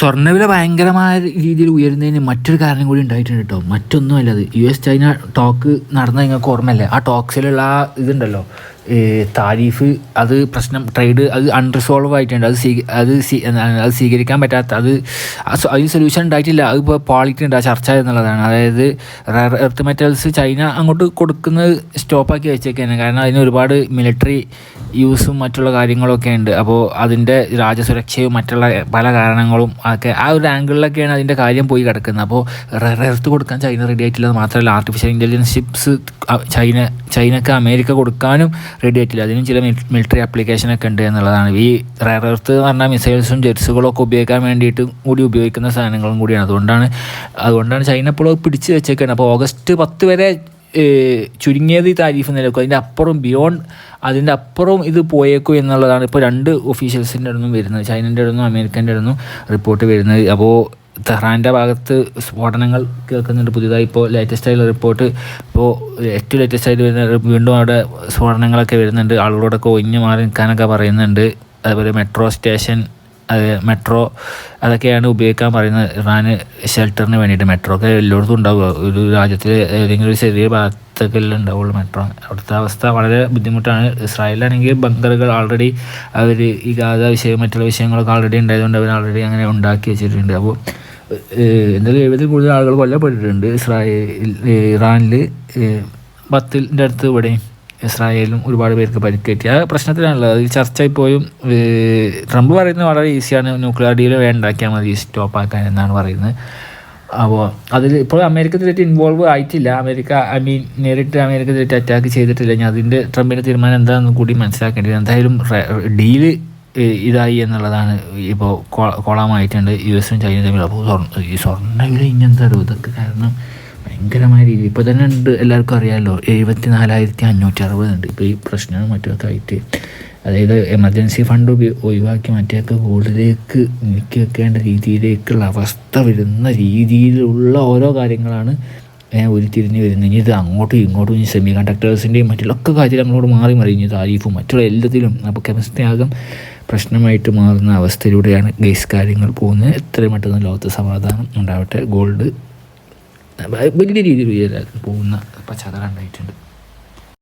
സ്വർണവില ഭയങ്കരമായ രീതിയിൽ ഉയരുന്നതിന് മറ്റൊരു കാരണം കൂടി ഉണ്ടായിട്ടുണ്ട് കേട്ടോ മറ്റൊന്നുമല്ല അത്. യു എസ് ചൈന ടോക്ക് നടന്ന നിങ്ങൾക്ക് ഓർമ്മയല്ലേ? ആ ടോക്സിലുള്ള ആ ഇതുണ്ടല്ലോ. താരിഫ് അത് പ്രശ്നം ട്രേഡ് അത് അൺറിസോൾവ് ആയിട്ടുണ്ട്. അത് സ്വീ അത് അത് സ്വീകരിക്കാൻ പറ്റാത്ത അത് അതിന് സൊല്യൂഷൻ ഉണ്ടായിട്ടില്ല. അത് ഇപ്പോൾ ക്വാളിറ്റി ഉണ്ട് ആ ചർച്ച എന്നുള്ളതാണ്. അതായത് റയർ എർത്ത് മെറ്റൽസ് ചൈന അങ്ങോട്ട് കൊടുക്കുന്നത് സ്റ്റോപ്പാക്കി വെച്ചേക്കാണ്. കാരണം അതിന് ഒരുപാട് മിലിറ്ററി യൂസും മറ്റുള്ള കാര്യങ്ങളൊക്കെ ഉണ്ട്. അപ്പോൾ അതിന്റെ രാജ്യസുരക്ഷയും മറ്റുള്ള പല കാരണങ്ങളും ഒക്കെ ആ ഒരു ആംഗിളിലൊക്കെയാണ് അതിന്റെ കാര്യം പോയി കിടക്കുന്നത്. അപ്പോൾ റയർ എർത്ത് കൊടുക്കാൻ ചൈന റെഡി ആയിട്ടില്ല മാത്രമല്ല ആർട്ടിഫിഷ്യൽ ഇന്റലിജൻസ് ചിപ്സ് ചൈന ചൈനക്ക് അമേരിക്ക കൊടുക്കാനും റെഡി ആയിട്ടില്ല. അതിനും ചില മിലിറ്ററി ആപ്ലിക്കേഷനൊക്കെ ഉണ്ട് എന്നുള്ളതാണ്. ഈ റയർ എർത്ത് എന്ന് പറഞ്ഞാൽ മിസൈൽസും ജെറ്റ്സുകളും ഒക്കെ ഉപയോഗിക്കാൻ വേണ്ടിയിട്ട് കൂടി ഉപയോഗിക്കുന്ന സാധനങ്ങളും കൂടിയാണ്. അതുകൊണ്ടാണ് അതുകൊണ്ടാണ് ചൈന ഇപ്പോൾ പിടിച്ച് വെച്ചേക്കുന്നത് അപ്പോൾ ഓഗസ്റ്റ് പത്ത് വരെ ചുരുങ്ങിയത് ഈ താരീഫ് നിലനിൽക്കും. അതിന്റെ അപ്പുറം ബിയോണ്ട് അതിന്റെ അപ്പുറം ഇത് പോയേക്കും എന്നുള്ളതാണ് ഇപ്പോൾ രണ്ട് ഒഫീഷ്യൽസിന്റെ അടുത്തും വരുന്നത്. ചൈനന്റെ അടുത്തും അമേരിക്കന്റെ അടുത്തും റിപ്പോർട്ട് വരുന്നത്. അപ്പോൾ തെഹ്റാന്റെ ഭാഗത്ത് സ്ഫോടനങ്ങൾ കേൾക്കുന്നുണ്ട്. പുതിയതായി ഇപ്പോൾ ലേറ്റസ്റ്റ് ആയിട്ടുള്ള റിപ്പോർട്ട് ഇപ്പോൾ ഏറ്റവും ലേറ്റസ്റ്റ് ആയിട്ട് വരുന്ന വീണ്ടും അവിടെ സ്ഫോടനങ്ങളൊക്കെ വരുന്നുണ്ട്. ആളുകളോടൊക്കെ ഒഴിഞ്ഞു മാറി നിൽക്കാനൊക്കെ പറയുന്നുണ്ട്. അതുപോലെ മെട്രോ സ്റ്റേഷൻ അത് മെട്രോ അതൊക്കെയാണ് ഉപയോഗിക്കാൻ പറയുന്നത്. ഇറാന് ഷെൽട്ടറിന് വേണ്ടിയിട്ട് മെട്രോ ഒക്കെ എല്ലായിടത്തും ഉണ്ടാവുക. ഒരു രാജ്യത്തിൽ ഏതെങ്കിലും ഒരു ചെറിയ ഭാഗത്തൊക്കെ ഉണ്ടാവുള്ളൂ മെട്രോ അവിടുത്തെ അവസ്ഥ വളരെ ബുദ്ധിമുട്ടാണ്. ഇസ്രായേലിലാണെങ്കിൽ ബങ്കറുകൾ ആൾറെഡി അവർ ഈ ഗാഥ വിഷയം മറ്റുള്ള വിഷയങ്ങളൊക്കെ ആൾറെഡി ഉണ്ടായതുകൊണ്ട് അവർ ആൾറെഡി അങ്ങനെ ഉണ്ടാക്കി വെച്ചിട്ടുണ്ട്. അപ്പോൾ എന്തായാലും എഴുപതിൽ കൂടുതൽ ആളുകൾ കൊല്ലപ്പെട്ടിട്ടുണ്ട്. ഇസ്രായേൽ ഇറാനിൽ പത്തിന്റെ അടുത്ത് ഇവിടെയും ഇസ്രായേലും ഒരുപാട് പേർക്ക് പരിക്കേറ്റി. ആ പ്രശ്നത്തിലാണല്ലോ. അത് ചർച്ച ഇപ്പോഴും ട്രംപ് പറയുന്നത് വളരെ ഈസിയാണ്. ന്യൂക്ലിയർ ഡീൽ വേണ്ടാക്കിയാൽ മതി സ്റ്റോപ്പ് ആക്കാൻ എന്നാണ് പറയുന്നത്. അപ്പോൾ അതിൽ ഇപ്പോൾ അമേരിക്ക തിരിച്ച് ഇൻവോൾവ് ആയിട്ടില്ല. അമേരിക്ക ഐ മീൻ നേരിട്ട് അമേരിക്ക തിരിച്ച് അറ്റാക്ക് ചെയ്തിട്ടില്ല. ഞാൻ അതിന്റെ ട്രംപിന്റെ തീരുമാനം എന്താണെന്ന് കൂടി മനസ്സിലാക്കേണ്ടി മനസ്സിലാക്കേണ്ടത് എന്തായാലും ഡീൽ ഇതായി എന്നുള്ളതാണ് ഇപ്പോൾ കോളമായിട്ടുണ്ട്. യു എസും ചൈനയും തമ്മിൽ. അപ്പോൾ സ്വർണ ഈ സ്വർണ വില ഇനി എന്താ അറിയോ? ഇതൊക്കെ കാരണം ഭയങ്കരമായ രീതി. ഇപ്പോൾ തന്നെ ഉണ്ട്. എല്ലാവർക്കും അറിയാമല്ലോ എഴുപത്തി നാലായിരത്തി അഞ്ഞൂറ്റി അറുപത് ഉണ്ട് ഇപ്പോൾ ഈ പ്രശ്നവും മറ്റൊക്കെ ആയിട്ട്. അതായത് എമർജൻസി ഫണ്ട് ഒഴിവാക്കി മറ്റേക്ക് കൂടുതലേക്ക് നീക്കി വെക്കേണ്ട രീതിയിലേക്കുള്ള അവസ്ഥ വരുന്ന രീതിയിലുള്ള ഓരോ കാര്യങ്ങളാണ് ഉരുത്തിരിഞ്ഞ് വരുന്നു. ഇനി ഇത് അങ്ങോട്ടും ഇങ്ങോട്ടും ഈ സെമി കണ്ടക്ടേഴ്സിന്റെയും മറ്റുള്ളൊക്കെ കാര്യത്തിൽ നമ്മളോട് മാറി മറിഞ്ഞ് താരീഫും മറ്റുള്ള എല്ലാത്തിലും അപ്പോൾ കെമിസ്ട്രി ആകും പ്രശ്നമായിട്ട് മാറുന്ന അവസ്ഥയിലൂടെയാണ് ഗൈസ് കാര്യങ്ങൾ പോകുന്നത്. എത്രയും പെട്ടെന്ന് ലോകത്ത് സമാധാനം ഉണ്ടാവട്ടെ. ഗോൾഡ് വലിയ രീതിയിൽ ഉയരാൻ പോകുന്ന പശ്ചാത്തലം ഉണ്ടായിട്ടുണ്ട്